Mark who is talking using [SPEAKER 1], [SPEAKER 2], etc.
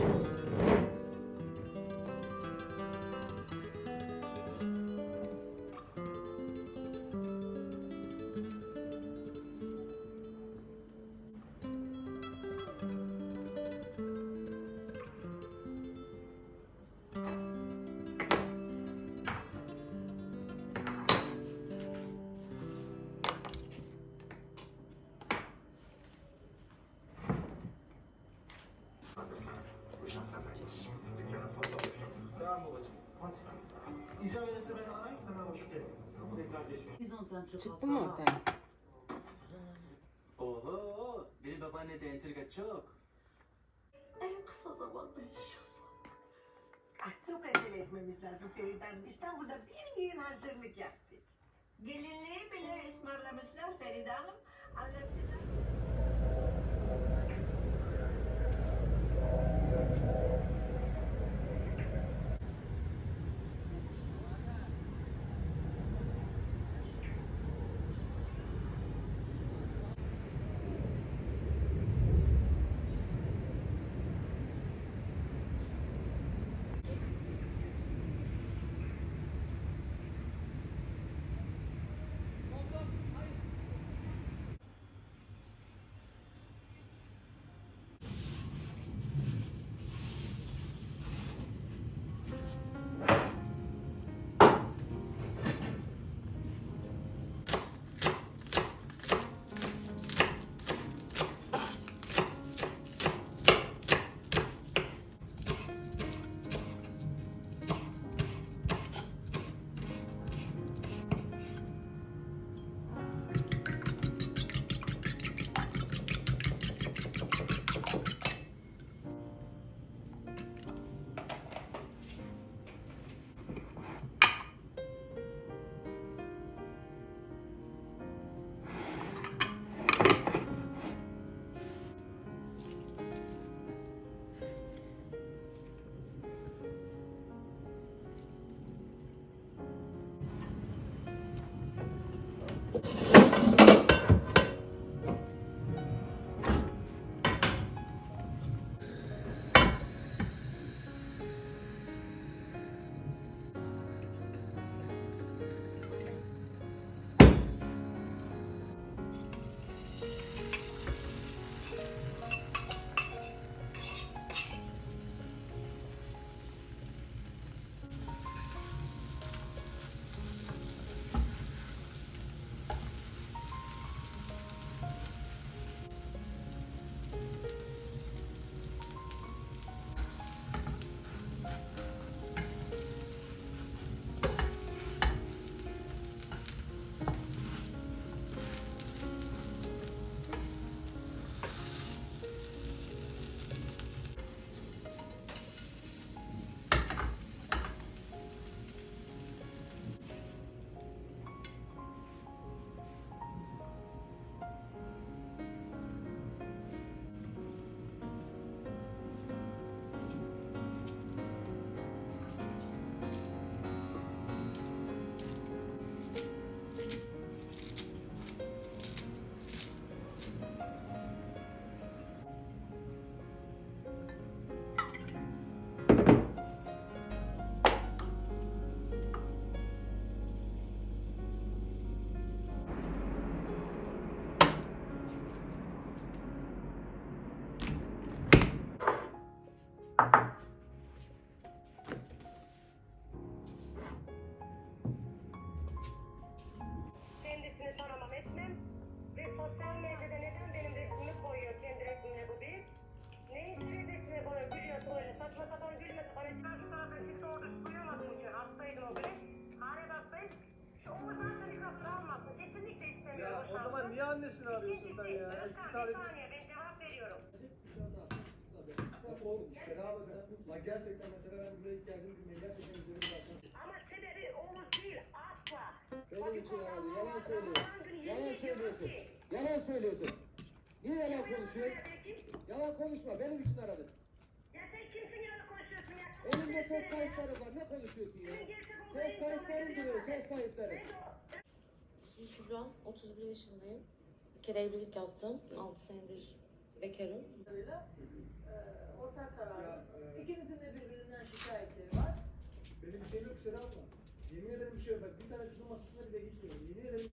[SPEAKER 1] Thank you. Tamam mı?
[SPEAKER 2] Ortaya?
[SPEAKER 3] Oho, benim babaannede entrika çok.
[SPEAKER 4] En kısa zamanda inşallah. Ah, çok acele etmemiz lazım Feride Hanım. İstanbul'da bir yıl hazırlık yaptık. Gelinliği bile ısmarlamışlar Feride Hanım. Allah'sına...
[SPEAKER 5] zaman niye annesini arıyorsun sen ya? Eski
[SPEAKER 6] Bir
[SPEAKER 5] tarih.
[SPEAKER 6] saniye ben cevap veriyorum.
[SPEAKER 5] Bak gerçekten mesela ben buraya ilk geldiğim gün gerçekten üzerime baktım.
[SPEAKER 6] Ama sebebi Oğuz değil asla.
[SPEAKER 7] Benim için aradı. Yalan söylüyor. Yalan söylüyorsun. Yalan söylüyorsun. Niye yalan konuşuyorsun? Yalan konuşma. Benim için aradın.
[SPEAKER 6] Ya sen kimsin ya konuşuyorsun ya?
[SPEAKER 7] Elimde ses kayıtları var. Ne konuşuyorsun ya? Ses kayıtlarım diyor. Ses kayıtları.
[SPEAKER 2] Kübra, 31 yaşındayım. Bir kere evlilik yaptım. 6 senedir bekarım.
[SPEAKER 8] kadarıyla e, ortak kararımız. İkinizin de birbirinden şikayetleri var.
[SPEAKER 5] Benim bir şeyim yok Serap. Yemin ederim bir şey yok. Bak bir tane kızın masasına bile gitmiyorum. Yemin ederim